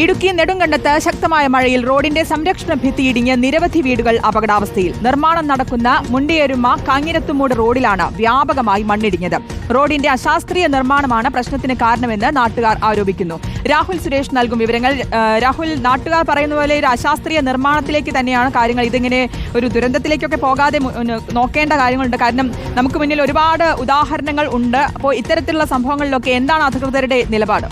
ഇടുക്കി നെടുങ്കണ്ടത്ത് ശക്തമായ മഴയിൽ റോഡിന്റെ സംരക്ഷണ ഭിത്തി ഇടിഞ്ഞ് നിരവധി വീടുകൾ അപകടാവസ്ഥയിൽ. നിർമ്മാണം നടക്കുന്ന മുണ്ടിയരുമ കാഞ്ഞിരത്തുമൂട് റോഡിലാണ് വ്യാപകമായി മണ്ണിടിഞ്ഞത്. റോഡിന്റെ അശാസ്ത്രീയ നിർമ്മാണമാണ് പ്രശ്നത്തിന് കാരണമെന്ന് നാട്ടുകാർ ആരോപിക്കുന്നു. രാഹുൽ സുരേഷ് നൽകും വിവരങ്ങൾ രാഹുൽ നാട്ടുകാർ പറയുന്ന പോലെ ഒരു അശാസ്ത്രീയ നിർമ്മാണത്തിലേക്ക് തന്നെയാണ് കാര്യങ്ങൾ. ഇതിങ്ങനെ ഒരു ദുരന്തത്തിലേക്കൊക്കെ പോകാതെ നോക്കേണ്ട കാര്യങ്ങളുണ്ട്. കാരണം നമുക്ക് മുന്നിൽ ഒരുപാട് ഉദാഹരണങ്ങൾ ഉണ്ട്. അപ്പോൾ ഇത്തരത്തിലുള്ള സംഭവങ്ങളിലൊക്കെ എന്താണ് അധികൃതരുടെ നിലപാട്?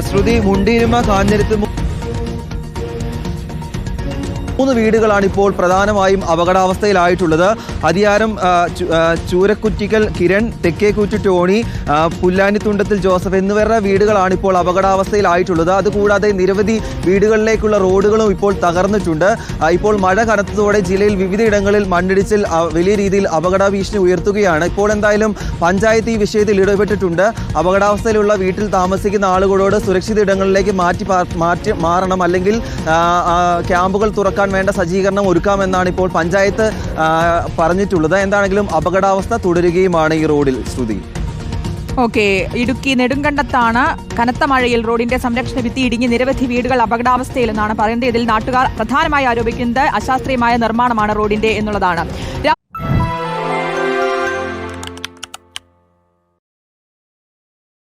ശ്രുതി മുണ്ടിരുമ കാഞ്ഞിരത്ത് മൂന്ന് വീടുകളാണ് ഇപ്പോൾ പ്രധാനമായും അപകടാവസ്ഥയിലായിട്ടുള്ളത്. അതിയാരം ചൂരക്കുറ്റിക്കൽ കിരൺ തെക്കേക്കുറ്റി ടോണി പുല്ലാനിത്തുണ്ടത്തിൽ ജോസഫ് എന്നിവരുടെ വീടുകളാണ് ഇപ്പോൾ അപകടാവസ്ഥയിലായിട്ടുള്ളത്. അതുകൂടാതെ നിരവധി വീടുകളിലേക്കുള്ള റോഡുകളും ഇപ്പോൾ തകർന്നിട്ടുണ്ട്. ഇപ്പോൾ മഴ കനത്തതോടെ ജില്ലയിൽ വിവിധയിടങ്ങളിൽ മണ്ണിടിച്ചിൽ വലിയ രീതിയിൽ അപകട ഭീഷണി ഉയർത്തുകയാണ്. ഇപ്പോൾ എന്തായാലും പഞ്ചായത്ത് ഈ വിഷയത്തിൽ ഇടപെട്ടിട്ടുണ്ട്. അപകടാവസ്ഥയിലുള്ള വീട്ടിൽ താമസിക്കുന്ന ആളുകളോട് സുരക്ഷിത ഇടങ്ങളിലേക്ക് മാറ്റി മാറ്റി മാറണം. അല്ലെങ്കിൽ ക്യാമ്പുകൾ തുറക്കാൻ വേണ്ട സജ്ജീകരണം ഒരുക്കാമെന്നാണ് ഇപ്പോൾ പഞ്ചായത്ത് പറഞ്ഞിട്ടുള്ളത്. എന്താണെങ്കിലും അപകടാവസ്ഥ തുടരുകയുമാണ് ഈ റോഡിൽ ശ്രുതി ഓക്കെ ഇടുക്കി നെടുങ്കണ്ടത്താണ് കനത്ത മഴയിൽ റോഡിന്റെ സംരക്ഷണ ഭിത്തി ഇടിഞ്ഞ് നിരവധി വീടുകൾ അപകടാവസ്ഥയിലെന്നാണ് പറയുന്നത് ഇതിൽ നാട്ടുകാർ പ്രധാനമായി ആരോപിക്കുന്നത് അശാസ്ത്രീയമായ നിർമ്മാണമാണ് റോഡിന്റെ എന്നുള്ളതാണ്.